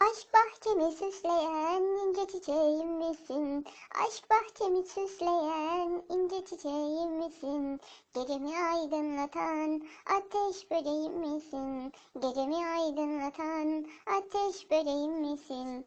Aşk bahçemi süsleyen ince çiçeğim misin? Aşk bahçemi süsleyen ince çiçeğim misin? Gecemi aydınlatan ateş böceğim misin? Gecemi aydınlatan ateş böceğim misin?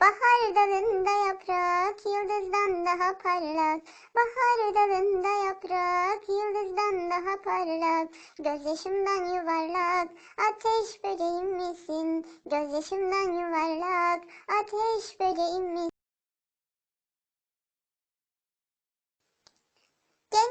Bahar dalında yaprak, yıldızdan daha parlak. Bahar dalında yaprak, yıldızdan daha parlak. Gözyaşımdan yuvarlak, ateş böceğim misin? Gözyaşımdan yuvarlak, ateş böceğim misin?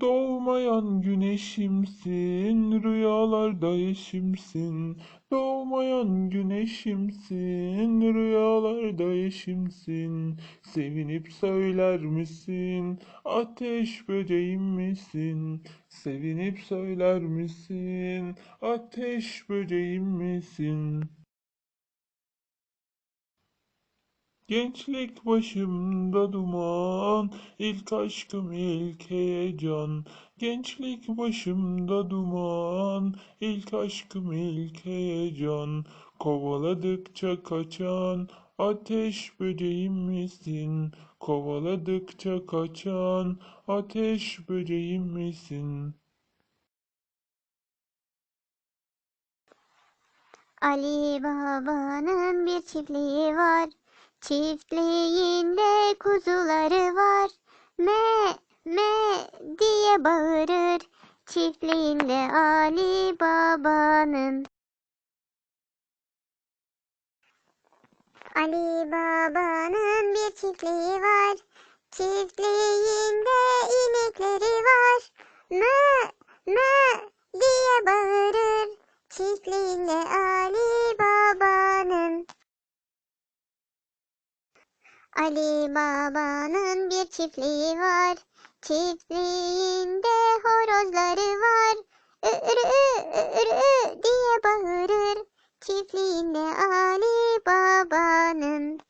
Doğmayan güneşimsin, rüyalarda eşimsin. Doğmayan güneşimsin, rüyalarda eşimsin. Sevinip söyler misin, ateş böceğim misin? Sevinip söyler misin, ateş böceğim misin? Gençlik başımda duman, ilk aşkım ilk heyecan. Gençlik başımda duman, ilk aşkım ilk heyecan. Kovaladıkça kaçan ateş böceğim misin? Kovaladıkça kaçan ateş böceğim misin? Ali Baba'nın bir çiftliği var. Çiftliğinde kuzuları var. Me me diye bağırır. Çiftliğinde Ali Baba'nın. Ali Baba'nın bir çiftliği var. Çiftliğinde inekleri var. Ali Baba'nın bir çiftliği var. Çiftliğinde horozları var. Ürü ürü diye bağırır. Çiftliğinde Ali Baba'nın.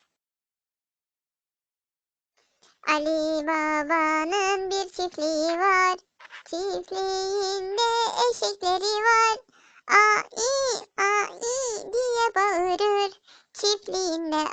Ali Baba'nın bir çiftliği var. Çiftliğinde eşekleri var. Ai ai diye bağırır. Çiftliğinde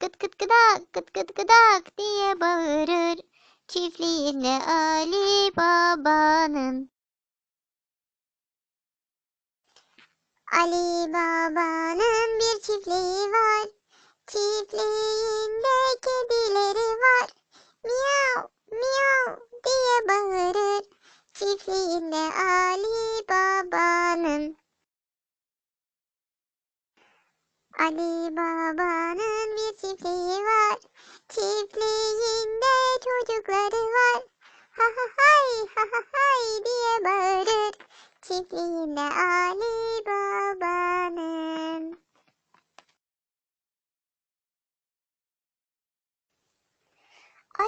Gıt gıt gıdak gıt gıt gıdak diye bağırır. Çiftliğinde Ali Baba'nın. Ali Baba'nın bir çiftliği var. Çiftliğinde kedileri var. Miyav miyav diye bağırır. Çiftliğinde Ali Baba'nın. Ali Baba'nın bir çiftliği var. Çiftliğinde çocukları var. Ha ha hay ha ha hay diye bağırır. Çiftliğinde Ali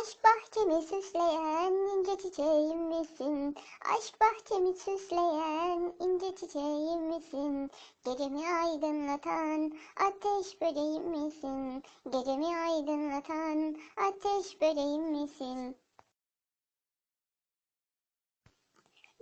Aşk bahçemi süsleyen ince çiçeğim misin? Aşk bahçemi süsleyen ince çiçeğim misin? Gecemi aydınlatan ateş böceğim misin? Gecemi aydınlatan ateş böceğim misin?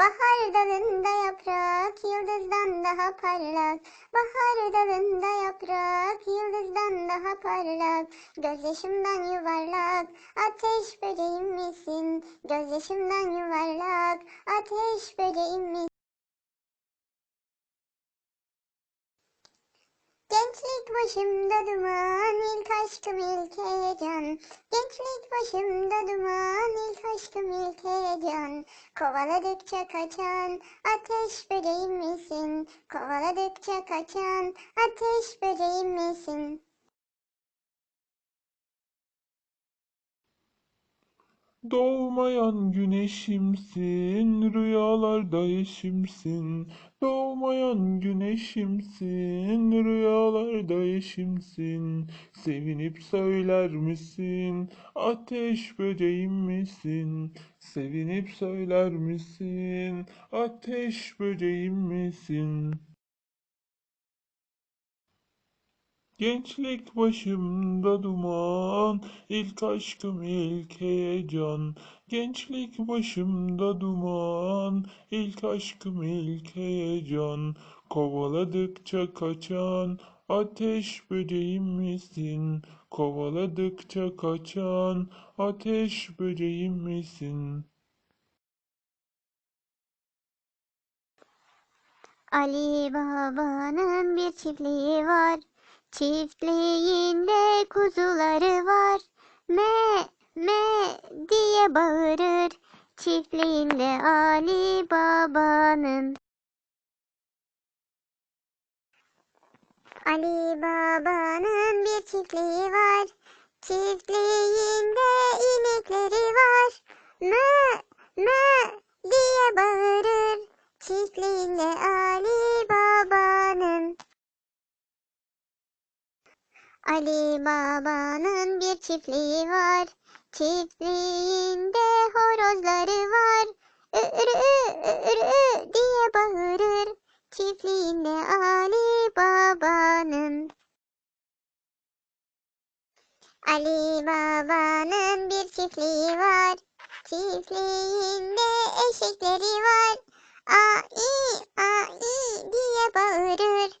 Bahar dalında yaprak, yıldızdan daha parlak. Bahar dalında yaprak, yıldızdan daha parlak. Gözyaşımdan yuvarlak, ateş böceğim misin? Gözyaşımdan yuvarlak, ateş böceğim misin? Gençlik başımda duman, ilk aşkım ilk heyecan. Gençlik başımda duman, ilk aşkım ilk heyecan. Kovaladıkça kaçan ateş böceğim misin? Kovaladıkça kaçan ateş böceğim misin? Doğmayan güneşimsin, rüyalarda eşimsin. Doğmayan güneşimsin, rüyalarda eşimsin. Sevinip söyler misin, ateş böceğim misin? Sevinip söyler misin, ateş böceğim misin? Gençlik başımda duman, ilk aşkım ilk heyecan. Gençlik başımda duman, ilk aşkım ilk heyecan. Kovaladıkça kaçan ateş böceğim misin? Kovaladıkça kaçan ateş böceğim misin? Ali Baba'nın bir çiftliği var. Çiftliğinde kuzuları var. Me me diye bağırır. Çiftliğinde Ali Baba'nın. Ali Baba'nın bir çiftliği var. Çiftliğinde inekleri var. Me me Ali Baba'nın bir çiftliği var. Çiftliğinde horozları var. Ürü ürü diye bağırır. Çiftliğinde Ali Baba'nın. Ali Baba'nın bir çiftliği var. Çiftliğinde eşekleri var. Ai ai diye bağırır.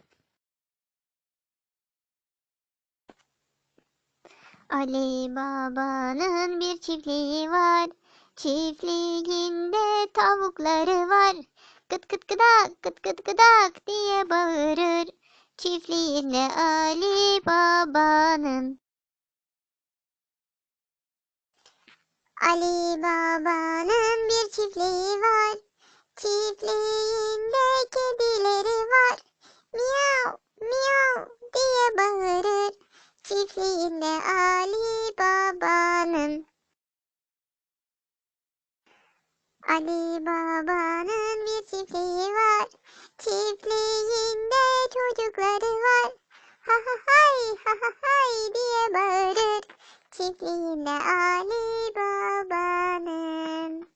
Ali Baba'nın bir çiftliği var. Çiftliğinde tavukları var. Kıt kıt kıdak kıt kıt kıdak diye bağırır. Çiftliğinde Ali Baba'nın. Ali Baba'nın bir çiftliği var. Çiftliğinde kedileri var. Miyav miyav diye bağırır. Çiftliğinde Ali Baba'nın bir çiftliği var. Çiftliğinde çocukları var. Ha ha hay ha ha hay diye bağırır. Çiftliğinde Ali Baba'nın.